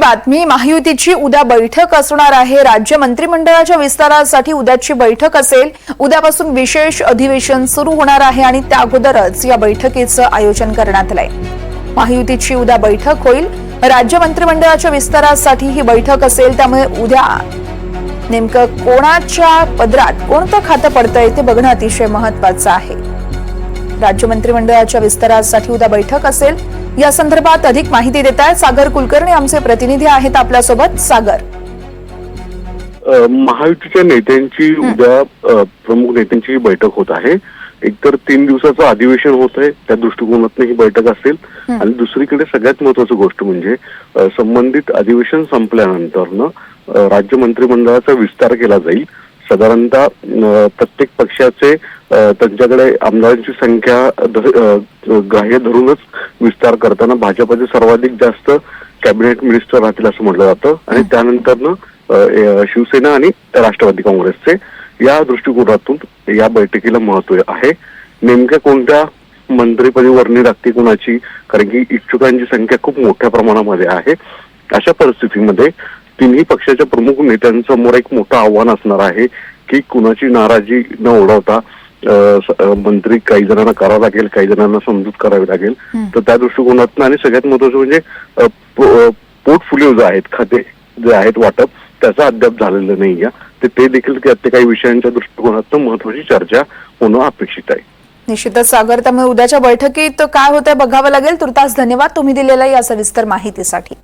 बातमी महायुतीची उद्या बैठक असणार आहे. राज्य मंत्रिमंडळाच्या विस्तारासाठी उद्याची बैठक असेल. उद्यापासून विशेष अधिवेशन सुरू होणार आहे आणि त्या अगोदरच या बैठकीचं आयोजन करण्यात आलंय. महायुतीची उद्या बैठक होईल. राज्य मंत्रिमंडळाच्या विस्तारासाठी ही बैठक असेल. त्यामुळे उद्या नेमकं कोणाच्या पदरात कोणतं खातं पडतंय ते बघणं अतिशय महत्वाचं आहे. राज्य मंत्रिमंडळाच्या विस्तारासाठी उद्या बैठक असेल. या संदर्भात अधिक माहिती देत आहेत सागर कुलकर्णी आमचे प्रतिनिधी आहेत आपल्यासोबत. सागर. महायुतीच्या नेत्यांची उद्या प्रमुख नेत्यांची बैठक होत आहे. एकतर तीन दिवसाचं अधिवेशन होत आहे त्या दृष्टिकोनातून ही बैठक असेल. आणि दुसरीकडे सगळ्यात महत्वाची गोष्ट म्हणजे संबंधित अधिवेशन संपल्यानंतर राज्य मंत्रिमंडळाचा विस्तार केला जाईल. साधारणतः प्रत्येक पक्षाचे त्यांच्याकडे आमदारांची संख्या ग्राह्य धरूनच विस्तार करताना भाजपचे सर्वाधिक जास्त कॅबिनेट मिनिस्टर राहतील असं म्हटलं जातं. आणि त्यानंतरनं शिवसेना आणि राष्ट्रवादी काँग्रेसचे. या दृष्टिकोनातून या बैठकीला महत्त्व आहे. नेमक्या कोणत्या मंत्रीपदी वर्णी लागते कोणाची? कारण की इच्छुकांची संख्या खूप मोठ्या प्रमाणामध्ये आहे. अशा परिस्थितीमध्ये तिन्ही पक्षाच्या प्रमुख नेत्यांसमोर एक मोठं आव्हान असणार आहे की कुणाची नाराजी न ओढवता मंत्री काही जणांना करावं लागेल काही जणांना समजूत करावी लागेल. तर त्या दृष्टिकोनातून आणि सगळ्यात महत्वाचं म्हणजे पोर्टफोलिओ जे आहेत खाते जे आहेत वाटप त्याचा अद्याप झालेलं नाही ते ते देखील काही विषयांच्या दृष्टिकोनातून महत्वाची चर्चा होणं अपेक्षित आहे. निश्चितच सागर त्यामुळे उद्याच्या बैठकीत काय होतंय बघावं लागेल? तुर्तास धन्यवाद तुम्ही दिलेल्या या सविस्तर माहितीसाठी.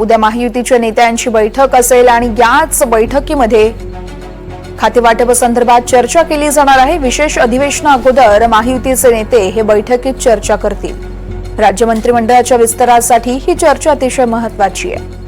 उद्या महायुतीच्या नेत्यांची बैठक असेल आणि याच बैठकीमध्ये खातेवाटपासंदर्भात चर्चा केली जाणार आहे. विशेष अधिवेशना अगोदर महायुतीचे नेते हे बैठकीत चर्चा करतील. राज्य मंत्रिमंडळाच्या विस्तारासाठी ही चर्चा अतिशय महत्वाची आहे.